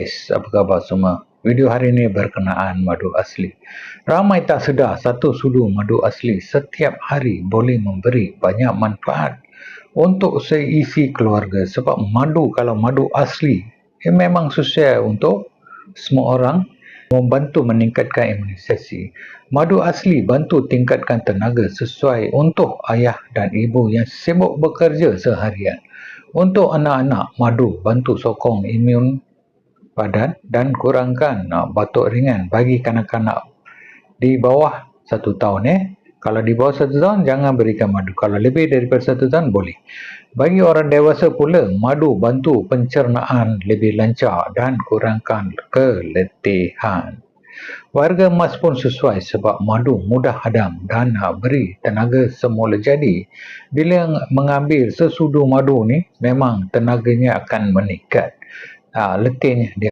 Guys, apa khabar semua? Video hari ini berkenaan madu asli. Ramai tak sedar satu sudu madu asli setiap hari boleh memberi banyak manfaat untuk seisi keluarga sebab madu kalau madu asli ia memang sesuai untuk semua orang membantu meningkatkan imunisasi. Madu asli bantu tingkatkan tenaga sesuai untuk ayah dan ibu yang sibuk bekerja seharian. Untuk anak-anak, madu bantu sokong imun badan dan kurangkan uh, batuk ringan bagi kanak-kanak di bawah satu tahun eh. Kalau di bawah satu tahun jangan berikan madu. Kalau lebih daripada satu tahun boleh. Bagi orang dewasa pula, madu bantu pencernaan lebih lancar dan kurangkan keletihan. Warga emas pun sesuai sebab madu mudah hadam dan uh, beri tenaga semula jadi. Bila mengambil sesudu madu ni, memang tenaganya akan meningkat. Uh, letihnya dia